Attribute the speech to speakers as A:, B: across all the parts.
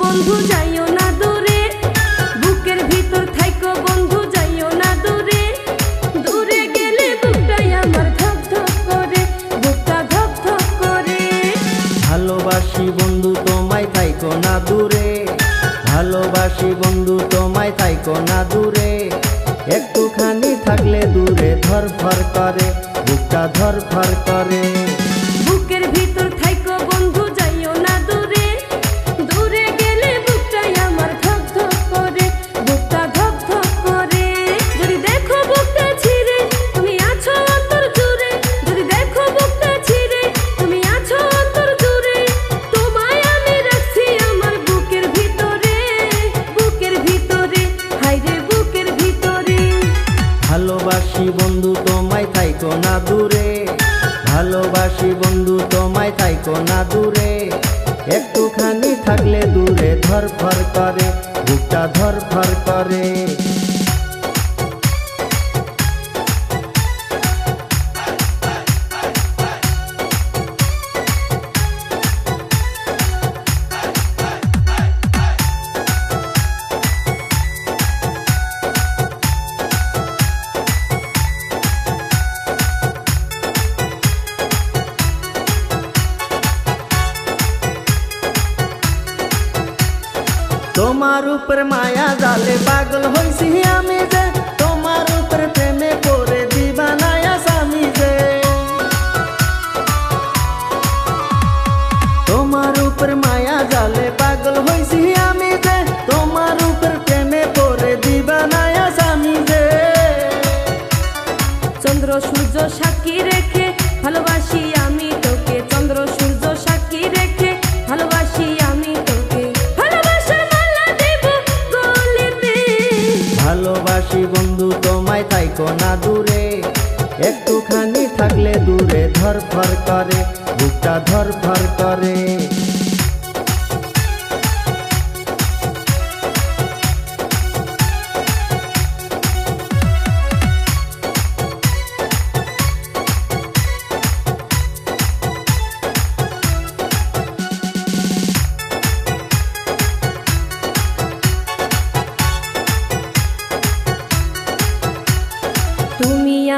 A: বন্ধু যাইও না দূরে। বুকের ভিতর থাইকো বন্ধু যাইও না দূরে। দূরে গেলে বুকটাই আমার ধক ধক করে বুকটা ধক ধক করে।
B: ভালোবাসি বন্ধু তোমায় থাইকো না দূরে। ভালোবাসি বন্ধু তোমায় থাইকো না দূরে। একটুখানি থাকলে দূরে ধরফর করে বুকটা ধরফর করে।
A: বুকের ভিতর থাইকো না দূরে।
B: ভালোবাসি বন্ধু, তোমায় থাইকো না দূরে। একটুখানি থাকলে দূরে ধরফর করে, বুকটা ধরফর করে। তোমার উপর মায়া জালে পাগল হইছি আমি যে, তোমার উপর প্রেমে পড়ে দিবানায়া স্বামী যে। তোমার উপর মায়া জালে পাগল হইছি আমি যে, তোমার উপর প্রেমে পড়ে দিবানায়া স্বামী যে।
A: চন্দ্র, সূর্য সাক্ষী রেখে ভালোবাসি
B: বন্ধু তোমায় থাইকো না দূরে। একটুখানি থাকলে দূরে ধরফর করে বুকটা ধরফর করে।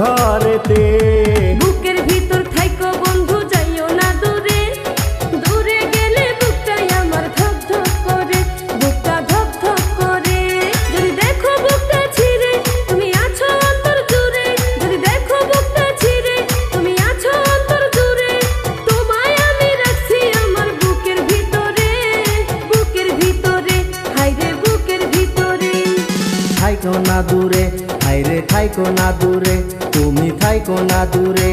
B: ঘরেতে।
A: বুকের ভিতর থাইকো বন্ধু যাইও না দূরে। দূরে গেলে বুকটাই আমার ধক ধক করে বুকটা ধক ধক করে। যদি দেখো বুকটা ছিঁড়ে তুমি আছো অন্তর জুড়ে। যদি দেখো বুকটা ছিঁড়ে তুমি আছো অন্তর জুড়ে। তোমায় আমি রাখছি আমার বুকের ভিতরে বুকের ভিতরে। হাইরে বুকের ভিতরে।
B: থাইকো না দূরে। থাইকো না দূরে তুমি থাইকো না দূরে।